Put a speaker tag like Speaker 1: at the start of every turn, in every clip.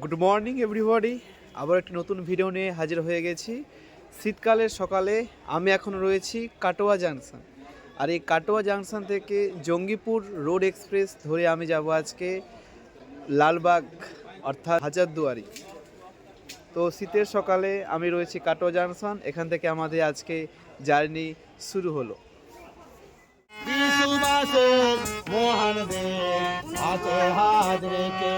Speaker 1: Good morning everybody আবার একটি নতুন ভিডিও নিয়ে হাজির হয়ে গেছি। শীতকালের সকালে আমি এখন রয়েছি কাটোয়া জাংশন আর এই কাটোয়া জাংশন থেকে জঙ্গিপুর রোড এক্সপ্রেস ধরে আমি যাব আজকে লালবাগ, অর্থাৎ হাজারদুয়ারি। তো শীতের সকালে আমি রয়েছি কাটোয়া জাংশন এখান থেকে আমাদের আজকে জার্নি শুরু হলো।
Speaker 2: মোহন দে হাত রেখে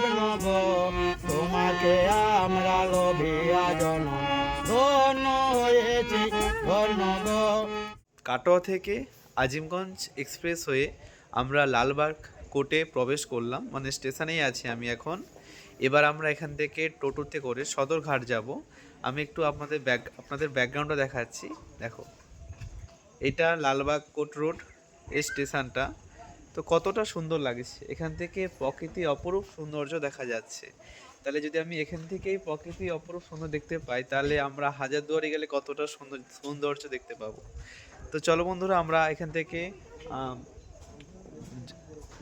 Speaker 2: স্বপ্ন গো তোমাকে আমরা লোভিয়া জন ধন্য হয়েছি
Speaker 1: কাটোয়া থেকে আজিমগঞ্জ এক্সপ্রেস হয়ে আমরা লালবাগ কোর্টে প্রবেশ করলাম মানে স্টেশনেই আছি আমি এখন। এবার আমরা এখান থেকে টোটোতে করে সদরঘাট যাব। আমি একটু আপনাদের ব্যাক, আপনাদের ব্যাকগ্রাউন্ডটা দেখাচ্ছি। দেখো, এটা লালবাগ কোর্ট রোড, এই স্টেশনটা। তো কতটা সুন্দর লাগছে এখান থেকে প্রকৃতি অপরূপ সৌন্দর্য দেখা যাচ্ছে। তাহলে যদি আমি এখান থেকেই প্রকৃতি অপরূপ সুন্দর দেখতে পাই, তাহলে আমরা হাজারদুয়ারি গেলে কতটা সুন্দর সৌন্দর্য দেখতে পাবো? তো চলো বন্ধুরা, আমরা এখান থেকে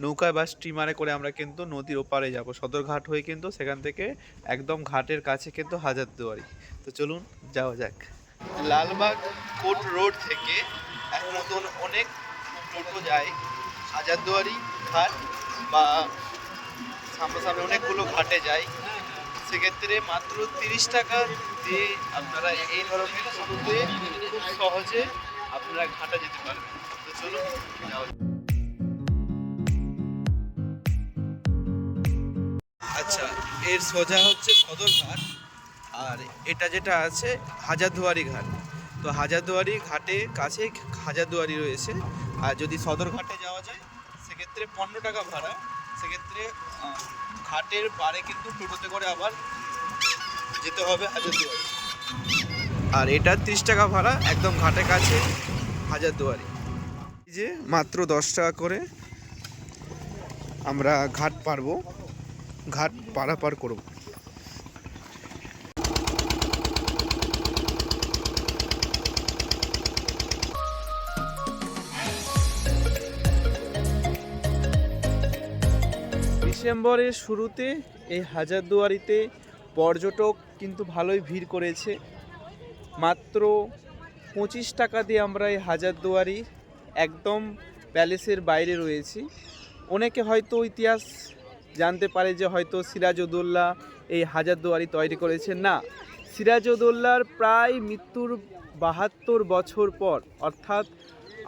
Speaker 1: নৌকায় বা স্টিমারে করে আমরা কিন্তু নদীর ওপারে যাব। সদরঘাট হয়ে কিন্তু সেখান থেকে একদম ঘাটের কাছে কিন্তু হাজারদুয়ারি তো চলুন, যাওয়া যাক। লালবাগ কোট রোড থেকে এখন অনেক টোটো যায়। হাজারদুয়ারি ঘাট বা সামনাসামনি অনেকগুলো ঘাটে যায় সেক্ষেত্রে মাত্র তিরিশ টাকা দিয়ে আপনারা এই ধরনের টোটোতে খুব সহজে আপনারা ঘাটা যেতে পারবেন। তো চলুন আচ্ছা এর সোজা হচ্ছে সদরঘাট আর এটা যেটা আছে হাজারদুয়ারি ঘাট। তো হাজারদুয়ারি ঘাটে কাছে হাজারদুয়ারি রয়েছে। আর যদি সদরঘাটে যাওয়া যায়, সেক্ষেত্রে পনেরো টাকা ভাড়া। সেক্ষেত্রে ঘাটের পাড়ে কিন্তু টোটোতে করে আবার যেতে হবে হাজারদুয়ারি। আর এটা তিরিশ টাকা ভাড়া একদম ঘাটের কাছে হাজারদুয়ারি। এই যে মাত্র দশ টাকা করে আমরা ঘাট পারব। ঘাট পারাপার করব। ডিসেম্বরের শুরুতে এই হাজারদুয়ারিতে পর্যটক কিন্তু ভালোই ভিড় করেছে। মাত্র পঁচিশ টাকা দিয়ে আমরা এই হাজারদুয়ারি একদম প্যালেসের বাইরে রয়েছি। অনেকে হয়তো ইতিহাস জানতে পারে যে হয়তো সিরাজউদ্দৌলা এই হাজারদুয়ারি তৈরি করেছেন না, সিরাজউদ্দৌলার প্রায় মৃত্যুর বাহাত্তর বছর পর, অর্থাৎ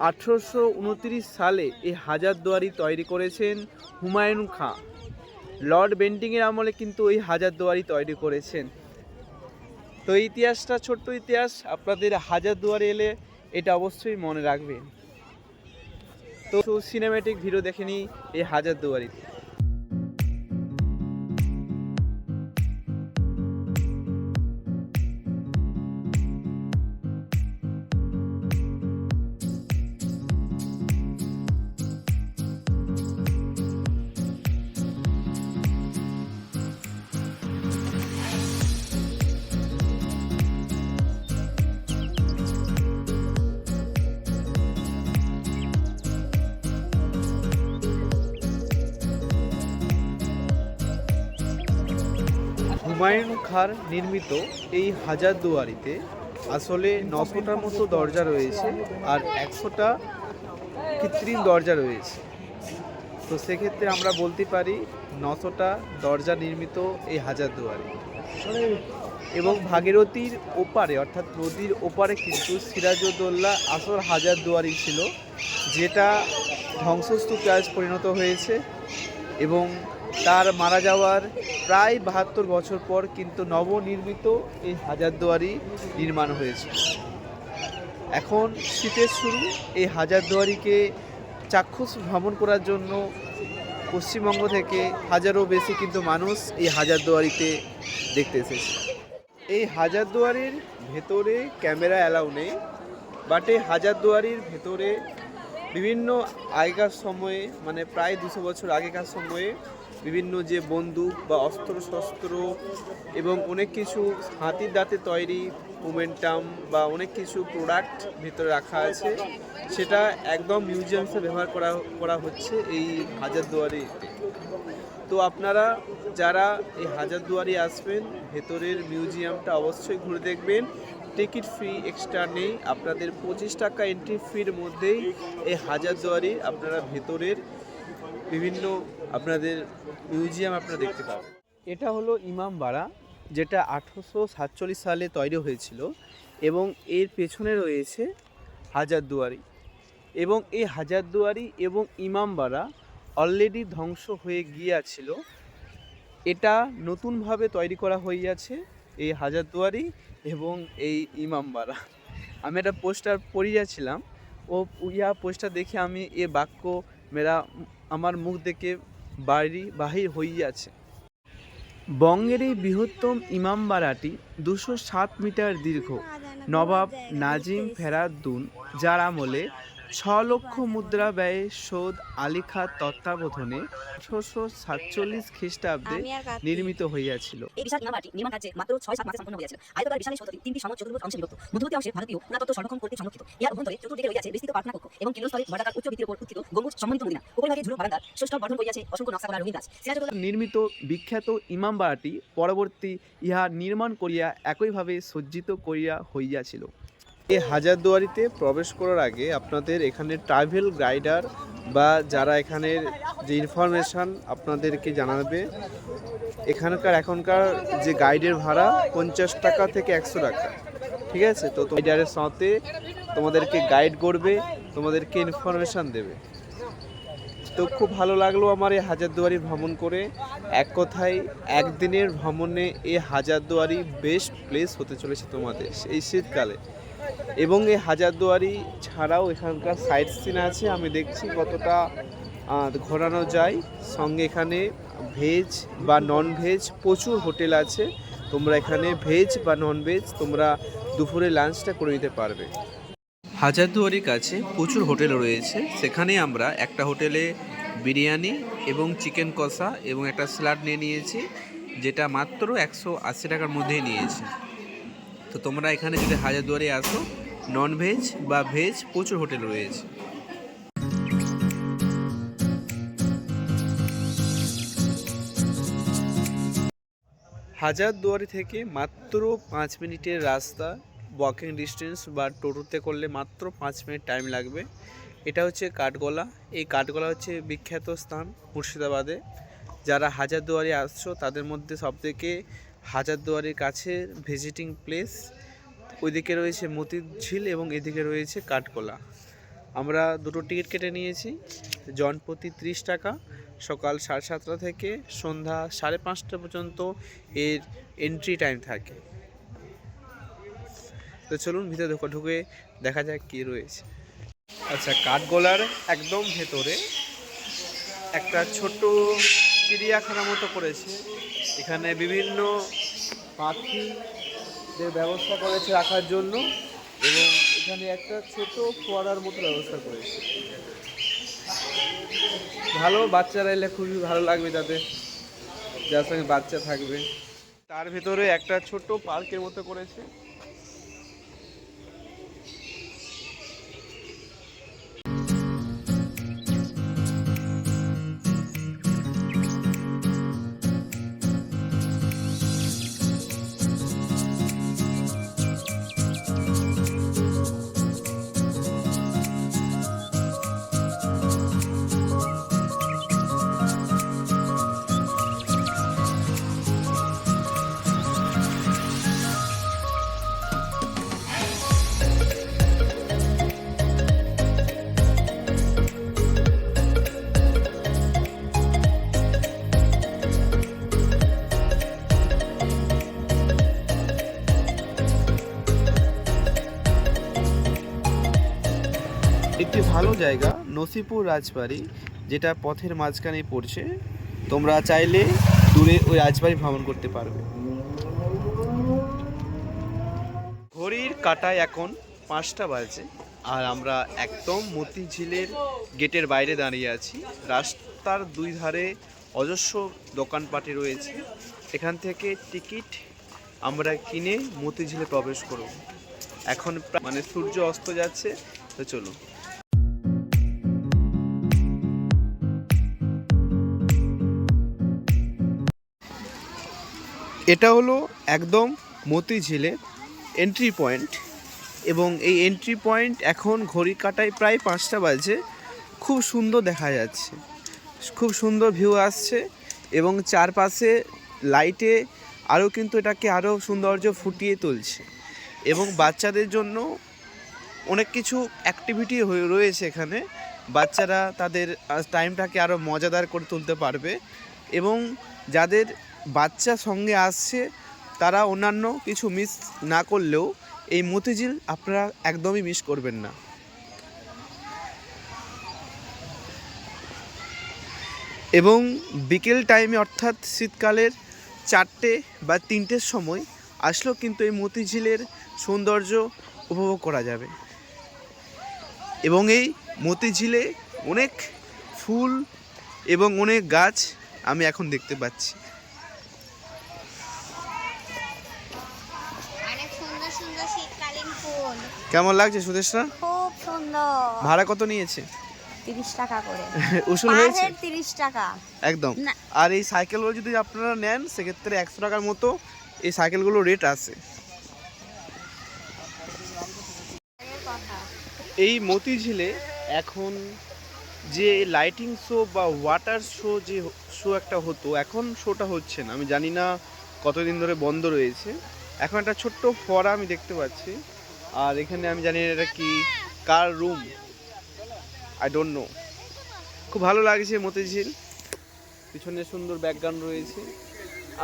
Speaker 1: আঠেরোশো উনত্রিশ সালে এই হাজারদুয়ারি তৈরি করেছেন হুমায়ুন খাঁ। লর্ড বেন্টিংয়ের আমলে কিন্তু এই হাজারদুয়ারি তৈরি করেছেন। তো ইতিহাসটা, ছোট্ট ইতিহাস, আপনাদের হাজারদুয়ারি এলে এটা অবশ্যই মনে রাখবেন। তো সিনেমেটিক ভিডিও দেখে নিই এই হাজারদুয়ারিতে হুমায়ুন খাঁর নির্মিত এই হাজারদুয়ারিতে আসলে নশোটার মতো দরজা রয়েছে আর একশোটা কৃত্রিম দরজা রয়েছে। তো সেক্ষেত্রে আমরা বলতে পারি নশোটা দরজা নির্মিত এই হাজারদুয়ারি এবং ভাগীরথীর ওপারে অর্থাৎ নদীর ওপারে কিন্তু সিরাজউদ্দৌল্লা আসল হাজারদুয়ারি ছিল, যেটা ধ্বংসস্তূপে আজ পরিণত হয়েছে এবং তার মারা যাওয়ার প্রায় বাহাত্তর বছর পর কিন্তু নবনির্মিত এই হাজারদুয়ারি নির্মাণ হয়েছে। এখন শীতের শুরু, এই হাজারদুয়ারিকে চাক্ষুষ ভ্রমণ করার জন্য পশ্চিমবঙ্গ থেকে হাজারও বেশি কিন্তু মানুষ এই হাজারদুয়ারিতে দেখতে এসেছে। এই হাজারদুয়ারির ভেতরে ক্যামেরা অ্যালাউ নেই, বাট এই হাজারদুয়ারির ভেতরে বিভিন্ন আগেকার সময়ে মানে প্রায় দুশো বছর আগেকার সময়ে বিভিন্ন যে বন্দুক বা অস্ত্র শস্ত্র এবং অনেক কিছু হাতির দাঁতে তৈরি মোমেন্টাম বা অনেক কিছু প্রোডাক্ট ভিতরে রাখা আছে, সেটা একদম মিউজিয়াম হিসেবে ব্যবহার করা করা হচ্ছে এই হাজারদুয়ারিতে। তো আপনারা যারা এই হাজারদুয়ারি আসবেন, ভেতরের মিউজিয়ামটা অবশ্যই ঘুরে দেখবেন। টিকিট ফি এক্সট্রা নেই। আপনাদের পঁচিশ টাকা এন্ট্রি ফির মধ্যেই এই হাজারদুয়ারি আপনারা ভেতরের বিভিন্ন আপনাদের মিউজিয়াম আপনারা দেখতে পাবেন। এটা হলো ইমামবাড়া, যেটা আঠেরোশো সাতচল্লিশ সালে তৈরি হয়েছিল এবং এর পেছনে রয়েছে হাজারদুয়ারি। এবং এই হাজারদুয়ারি এবং ইমামবাড়া অলরেডি ধ্বংস হয়ে গিয়াছিল এটা নতুনভাবে তৈরি করা হইয়াছে এই হাজারদুয়ারি এবং এই ইমামবাড়া। আমি একটা পোস্টার পড়িয়াছিলাম, ও ইয়া পোস্টার দেখে আমি এ বাক্য মেরা আমার মুখ দেখে বাড়ি বাহির হইয়াছে। বঙ্গের এই বৃহত্তম ইমামবাড়াটি দুশো সাত মিটার দীর্ঘ, নবাব নাজিম ফেরাদ্দুন যার আমলে ছ লক্ষ মুদ্রা ব্যয়ে সৌদ আলী খাঁ তত্ত্বাবধানে আঠারোশো সাতচল্লিশ খ্রিস্টাব্দে। নির্মিত হইয়াছিল।
Speaker 3: এই বিশাল ইমামবাড়িটি নির্মাণ কার্যে মাত্র ছয় সাত মাসে সম্পন্ন হয়েছিল আয়তকার বিশাল সৌধটি তিনটি সমাজ চতুর্ভুজ অংশে বিভক্ত। মধ্যবর্তী অংশে ভারতীয় পুরাতত্ত্ব সংরক্ষণ কর্তৃক সংরক্ষিত এর অভ্যন্তরে চতুর্দিকে রয়েছে বিস্তৃত প্রার্থনা কক্ষ এবং কেন্দ্রস্থলে ঘটাকার উচ্চ ভিত্তির উপর উত্থিত গম্বুজ সম্মানিত মদিনা উপরিভাগে ঝুলুক বারান্দা সুষ্ঠু গঠন করিয়াছে অসংখ্য নকশা করা রঙিন গাছ
Speaker 1: নির্মিত বিখ্যাত ইমামবাড়াটি পরবর্তী ইহা নির্মাণ করিয়া একইভাবে সজ্জিত করিয়া হইয়াছিল। এই হাজারদুয়ারিতে প্রবেশ করার আগে আপনাদের এখানে ট্রাভেল গাইডার বা যারা এখানের যে ইনফরমেশান আপনাদেরকে জানাবে, এখানকার এখনকার যে গাইডের ভাড়া পঞ্চাশ টাকা থেকে একশো টাকা। ঠিক আছে? তো গাইডারের সাথে তোমাদেরকে গাইড করবে, তোমাদেরকে ইনফরমেশান দেবে। তো খুব ভালো লাগল আমার এই হাজারদুয়ারি ভ্রমণ করে। এক কথায়, একদিনের ভ্রমণে এই হাজারদুয়ারি বেস্ট প্লেস হতে চলেছে তোমাদের এই শীতকালে। এবং এই হাজারদুয়ারি ছাড়াও এখানকার সাইট সিন আছে, আমি দেখছি কতটা ঘোরানো যায়। সঙ্গে এখানে ভেজ বা নন ভেজ প্রচুর হোটেল আছে। তোমরা এখানে ভেজ বা নন ভেজ তোমরা দুপুরে লাঞ্চটা করে নিতে পারবে। হাজারদুয়ারির কাছে প্রচুর হোটেল রয়েছে। সেখানে আমরা একটা হোটেলে বিরিয়ানি এবং চিকেন কষা এবং একটা স্যালাড নিয়ে নিয়েছি, যেটা মাত্র একশো আশি টাকার মধ্যেই নিয়েছি। তো তোমরা এখানে যদি হাজারদুয়ারি আসো নন ভেজ বা ভেজ প্রচুর হোটেল রয়েছে। হাজারদুয়ারি থেকে মাত্র পাঁচ মিনিটের রাস্তা ওয়াকিং ডিস্টেন্স বা টোটোতে করলে মাত্র পাঁচ মিনিট টাইম লাগবে। এটা হচ্ছে কাঠগোলা। এই কাঠগোলা হচ্ছে বিখ্যাত স্থান মুর্শিদাবাদে। যারা হাজারদুয়ারি আসছো, তাদের মধ্যে সবথেকে হাজারদুয়ারির কাছে ভিজিটিং প্লেস। ওইদিকে রয়েছে মতির ঝিল এবং এদিকে রয়েছে কাঠগোলা। আমরা দুটো টিকিট কেটে নিয়েছি, জনপ্রতি ত্রিশ টাকা। সকাল সাড়ে সাতটা থেকে সন্ধ্যা সাড়ে পাঁচটা পর্যন্ত এর এন্ট্রি টাইম থাকে। তো চলুন ভিতরে ঢুকে ঢুকে দেখা যাক কী রয়েছে। আচ্ছা কাঠগোলার একদম ভেতরে একটা ছোট চিড়িয়াখানা মতো করেছে। এখানে বিভিন্ন পাখিদের ব্যবস্থা করেছে রাখার জন্য এবং এখানে একটা ছোট ফোয়ারার মতো ব্যবস্থা করেছে। ভালো, বাচ্চারা এলে খুবই ভালো লাগবে তাদের, যার সঙ্গে বাচ্চা থাকবে। তার ভেতরে একটা ছোট পার্কের মতো করেছে। নসিপুর রাজবাড়ি, যেটা পথের মাঝখানে পড়ছে, তোমরা চাইলে দূরে ওই রাজবাড়ি ভ্রমণ করতে পারবে ঘড়ির কাটায় এখন পাঁচটা বাজে, আর আমরা একদম মতিঝিলের গেটের বাইরে দাঁড়িয়ে আছি। রাস্তার দুই ধারে অজস্র দোকানপাটি রয়েছে। এখান থেকে টিকিট আমরা কিনে মতিঝিলে প্রবেশ করব। এখন মানে সূর্য অস্ত যাচ্ছে, তো চলো এটা হলো একদম মতিঝিলে এন্ট্রি পয়েন্ট এবং এই এন্ট্রি পয়েন্ট এখন ঘড়ি কাটায় প্রায় পাঁচটা বাজে। খুব সুন্দর দেখা যাচ্ছে। খুব সুন্দর ভিউ আসছে এবং চারপাশে লাইটে আরও কিন্তু এটাকে আরও সৌন্দর্য ফুটিয়ে তুলছে এবং বাচ্চাদের জন্য অনেক কিছু অ্যাক্টিভিটি রয়েছে এখানে। বাচ্চারা তাদের টাইমটাকে আরও মজাদার করে তুলতে পারবে এবং যাদের বাচ্চা সঙ্গে আসছে, তারা অন্যান্য কিছু মিস না করলেও এই মতিঝিল আপনারা একদমই মিস করবেন না। এবং বিকেল টাইমে অর্থাৎ শীতকালের চারটে বা তিনটের সময় আসলেও কিন্তু এই মতিঝিলের সৌন্দর্য উপভোগ করা যাবে। এবং এই মতিঝিলে অনেক ফুল এবং অনেক গাছ আমি এখন দেখতে পাচ্ছি।
Speaker 4: ফুল।
Speaker 1: কেমন লাগছে সুদেশরা?
Speaker 4: খুব সুন্দর।
Speaker 1: ভাড়া কত নিয়েছে?
Speaker 4: তিরিশ টাকা করে।
Speaker 1: উসুল হয়েছে?
Speaker 4: হেড তিরিশ টাকা।
Speaker 1: একদম। আর এই সাইকেলগুলো যদি আপনারা নেন সেক্ষেত্রে একশো টাকার মতো এই সাইকেলগুলো রেট আছে। এই মতিঝিলে এখন যে লাইটিং শো বা ওয়াটার শো যে শো একটা হতো এখন শোটা হচ্ছে না। আমি জানি না কতদিন ধরে বন্ধ রয়েছে। এখন একটা ছোট্ট ফোয়ারা আমি দেখতে পাচ্ছি। আর এখানে আমি জানি এটা কি? কার রুম আই ডোন্ট নো খুব ভালো লাগছে মতিঝিল। পিছনে সুন্দর ব্যাকগ্রাউন্ড রয়েছে।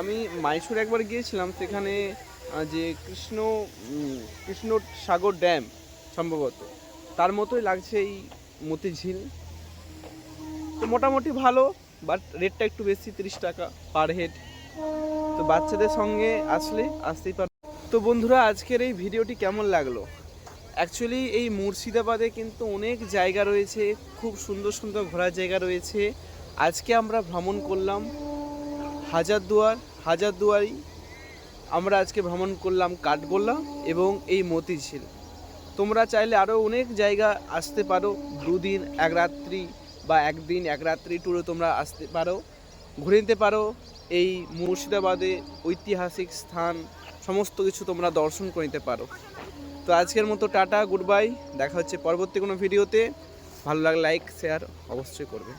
Speaker 1: আমি মাইসুর একবার গিয়েছিলাম, সেখানে যে কৃষ্ণ কৃষ্ণ সাগর ড্যাম সম্ভবত, তার মতোই লাগছে এই মতিঝিল। তো মোটামুটি ভালো বাট রেটটা একটু বেশি, তিরিশ টাকা পার হেড তো বাচ্চাদের সঙ্গে আসলে, আসতেই পার। তো বন্ধুরা, আজকের এই ভিডিওটি কেমন লাগল? অ্যাকচুয়ালি এই মুর্শিদাবাদে কিন্তু অনেক জায়গা রয়েছে, খুব সুন্দর সুন্দর ঘোরার জায়গা রয়েছে। আজকে আমরা ভ্রমণ করলাম হাজারদুয়ার, হাজারদুয়ারি। আমরা আজকে ভ্রমণ করলাম কাঠগোল্লা এবং এই মতিঝিল। তোমরা চাইলে আরও অনেক জায়গা আসতে পারো, দুদিন, এক রাত্রি বা একদিন, এক রাত্রি ট্যুরে তোমরা আসতে পারো, ঘুরে নিতে পারো। এই মুর্শিদাবাদে ঐতিহাসিক স্থান সমস্ত কিছু তোমরা দর্শন করে নিতে পারো। তো আজকের মতো টাটা গুড বাই দেখা হচ্ছে পরবর্তী কোনো ভিডিওতে। ভালো লাগলে লাইক শেয়ার অবশ্যই করবে।